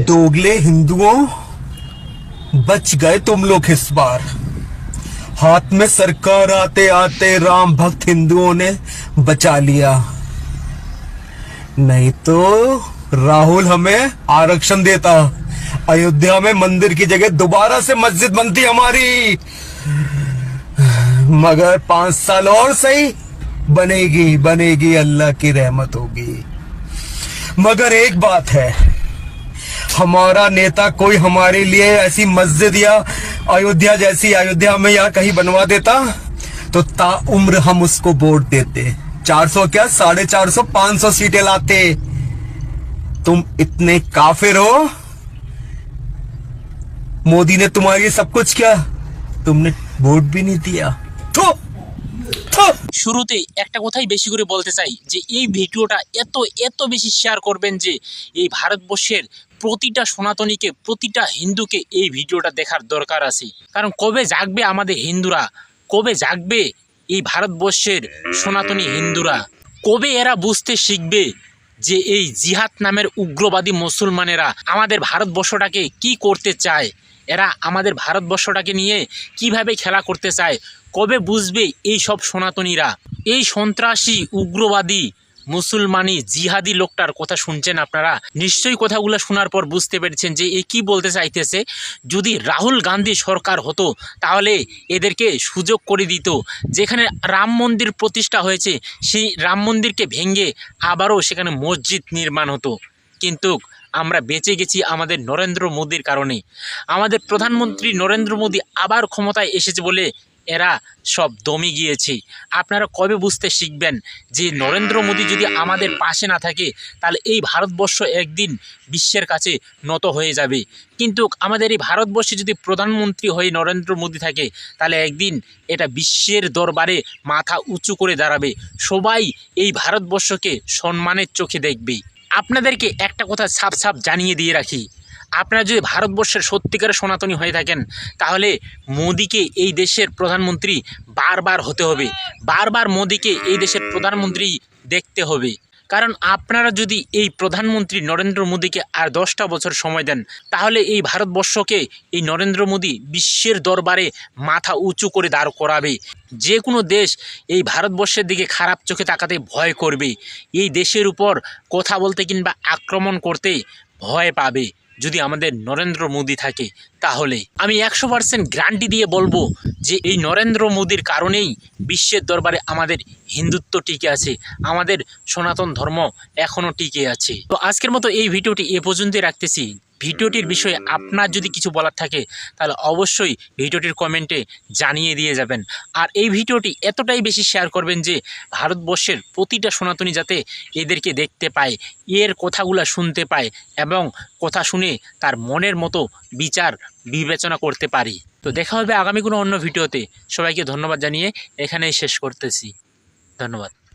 दोगले हिंदुओं, बच गए तुम लोग इस बार। हाथ में सरकार आते आते राम भक्त हिंदुओं ने बचा लिया। नहीं तो राहुल हमें आरक्षण देता। अयोध्या में मंदिर की जगह दोबारा से मस्जिद बनती हमारी। मगर पाँच साल और सही, बनेगी बनेगी अल्लाह की रहमत होगी। मगर एक बात है हमारा नेता कोई हमारे लिए ऐसी मस्जिद या अयोध्या जैसी अयोध्या में या कहीं बनवा देता तो ता उम्र हम उसको वोट देते 400 क्या साढ़े चार सौ पांच सौ सीटें लाते तुम इतने काफिर हो मोदी ने तुम्हारे लिए सब कुछ किया तुमने वोट भी नहीं दिया थू, थू। শুরুতেই একটা কথাই বেশি করে বলতে চাই যে এই ভিডিওটা এত এত বেশি শেয়ার করবেন যে এই ভারতবর্ষের প্রতিটা সনাতনীকে, প্রতিটা হিন্দুকে এই ভিডিওটা দেখার দরকার আছে। কারণ কবে জাগবে আমাদের হিন্দুরা? কবে জাগবে এই ভারতবর্ষের সনাতনী হিন্দুরা? কবে এরা বুঝতে শিখবে যে এই জিহাদ নামের উগ্রবাদী মুসলমানেরা আমাদের ভারতবর্ষটাকে কি করতে চায়? এরা আমাদের ভারতবর্ষটাকে নিয়ে কীভাবে খেলা করতে চায়? কবে বুঝবে এই সব সনাতনীরা? এই সন্ত্রাসী, উগ্রবাদী মুসলমানি জিহাদি লোকটার কথা শুনছেন আপনারা? নিশ্চয়ই কথাগুলো শোনার পর বুঝতে পেরেছেন যে এ কি বলতে চাইতেছে। যদি রাহুল গান্ধী সরকার হতো, তাহলে এদেরকে সুযোগ করে দিত। যেখানে রাম মন্দির প্রতিষ্ঠা হয়েছে, সেই রাম মন্দিরকে ভেঙে আবারও সেখানে মসজিদ নির্মাণ হতো। কিন্তু আমরা বেঁচে গেছি আমাদের নরেন্দ্র মোদীর কারণে। আমাদের প্রধানমন্ত্রী নরেন্দ্র মোদী আবার ক্ষমতায় এসেছে বলে এরা সব দমে গিয়েছে। আপনারা কবে বুঝতে শিখবেন যে নরেন্দ্র মোদী যদি আমাদের পাশে না থাকে, তাহলে এই ভারতবর্ষ একদিন বিশ্বের কাছে নত হয়ে যাবে। কিন্তু আমাদের এই ভারতবর্ষে যদি প্রধানমন্ত্রী হয়ে নরেন্দ্র মোদী থাকে, তাহলে একদিন এটা বিশ্বের দরবারে মাথা উঁচু করে দাঁড়াবে। সবাই এই ভারতবর্ষকে সম্মানের চোখে দেখবে। আপনাদেরকে একটা কথা সাপ সাপ জানিয়ে দিয়ে রাখি। আপনারা যদি ভারতবর্ষের সত্যিকারের সনাতনী হয়ে থাকেন, তাহলে মোদিকে এই দেশের প্রধানমন্ত্রী বারবার হতে হবে। বারবার মোদিকে এই দেশের প্রধানমন্ত্রী দেখতে হবে। কারণ আপনারা যদি এই প্রধানমন্ত্রী নরেন্দ্র মোদীকে আর দশটা বছর সময় দেন, তাহলে এই ভারতবর্ষকে এই নরেন্দ্র মোদী বিশ্বের দরবারে মাথা উঁচু করে দাঁড় করাবে। যে কোনো দেশ এই ভারতবর্ষের দিকে খারাপ চোখে তাকাতে ভয় করবে। এই দেশের উপর কথা বলতে কিংবা আক্রমণ করতে ভয় পাবে। যদি আমাদের নরেন্দ্র মোদি থাকে, তাহলে আমি একশো পার্সেন্ট গ্যারান্টি দিয়ে বলব যে এই নরেন্দ্র মোদির কারণেই বিশ্বের দরবারে আমাদের হিন্দুত্ব টিকে আছে, আমাদের সনাতন ধর্ম এখনও টিকে আছে। তো আজকের মতো এই ভিডিওটি এ পর্যন্তই রাখতেছি। ভিডিওটির বিষয়ে আপনার যদি কিছু বলার থাকে, তাহলে অবশ্যই ভিডিওটির কমেন্টে জানিয়ে দিয়ে যাবেন। আর এই ভিডিওটি এতটাই বেশি শেয়ার করবেন যে, ভারতবর্ষের প্রতিটা সনাতনী যাতে এদেরকে দেখতে পায়, এর কথাগুলো শুনতে পায় এবং কথা শুনে তার মনের মতো বিচার, বিবেচনা করতে পারি। তো দেখা হবে আগামী কোনো অন্য ভিডিওতে। সবাইকে ধন্যবাদ জানিয়ে এখানেই শেষ করতেছি। ধন্যবাদ।